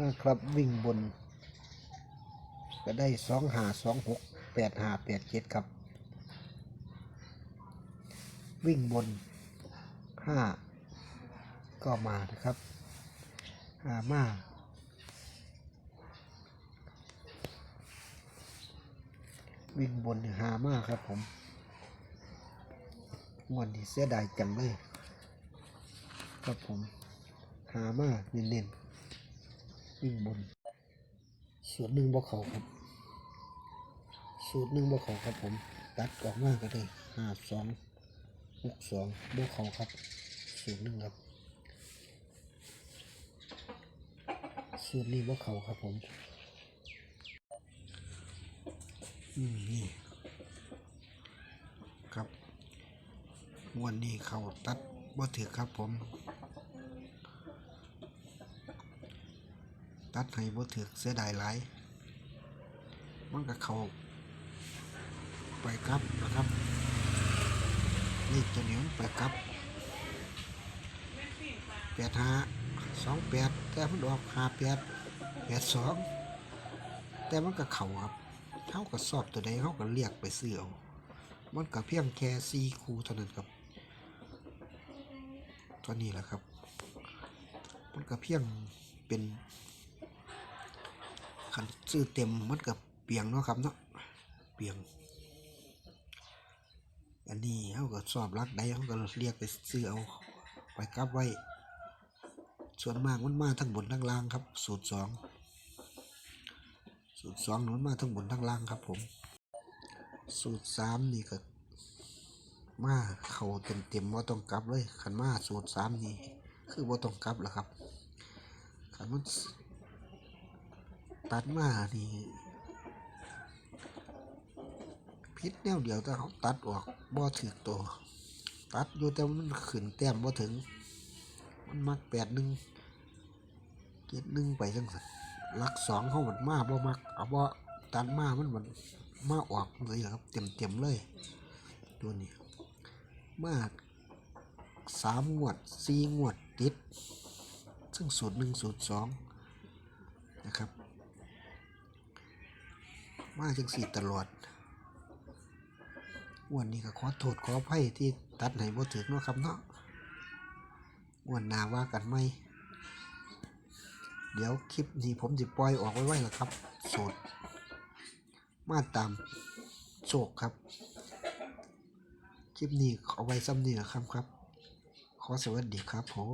นะครับวิ่งบน ก็ได้สองหาสองหกแปดหาแปดเจ็ดครับ วิ่งบนห้าก็มานะครับหามาวิ่งบนหามากครับผมวันนี้เสียดายจังเลย ครับผม หามากเน้นๆ วิ่งบน สูตรหนึ่งบ่เขาครับ สูตรหนึ่งบ่เขาครับผม ตัดออกมาก็ได้ห้าสองหกสองบ่เขาครับ สูตรหนึ่งครับ สูตรนี้บ่เขาครับผม อืมนี่ครับ วันนี้เขาตัดบ่ถือครับผม ตัดให้บ่ถือเสียดายหลายมันก็เขาไปกลับนะครับเลขตัวนี้มันไปกลับแปดห้าสองแปดแต่มันออกห้าแปดแปดสองแต่มันก็เข่าครับเท่ากับสอบตัวใดเขาก็เรียกไปซื้อเอามันก็เพียงแค่สี่คูเท่านั้นครับตัวนี้แหละครับ มันก็เพียงเป็น คันซื้อเต็มมันกับเปียงเนาะครับเนาะเปียง อันนี้เขาก็สอบรักใดเขาก็เรียกไปซื้อเอาไปกลับไว้ ส่วนมากมันมาทั้งบนทั้งล่างครับ สูตรสองสูตรสองมันมาทั้งบนทั้งล่างครับ ผม สูตรสามนี่ก็มาเขาเต็มเต็มว่าต้องกลับเลยขันมาสูตรสามนี่คือว่าต้องกลับแหละครับขันมัน ตัดมานี่พิษแนวเดียวแต่เขาตัดออกบ่ถึกตัว ตัดอยู่แต่มันขึ้นแต้มบ่ถึง มันมักแปดหนึ่งเจ็ดหนึ่งไปจังสันลักสองเขามันมาบ่มักเอาบ่ตัดมามันมันมาออกเลยครับเต็มเต็มเลยตัวนี้มาสามงวดสี่งวดติด ซึ่งสูตรหนึ่งสูตรสองนะครับ มาจังสี่ตลอดวันนี้ก็ขอโทษขออภัยที่ตัดให้บ่ถึกเนาะครับเนาะวันหน้าว่ากันไหมเดี๋ยวคลิปนี้ผมจะปล่อยออกไว้ไว้ละครับ โสด มาตามโชคครับ คลิปนี้เอาไว้ซ้ำนี่นะครับครับ ขอสวัสดีครับผม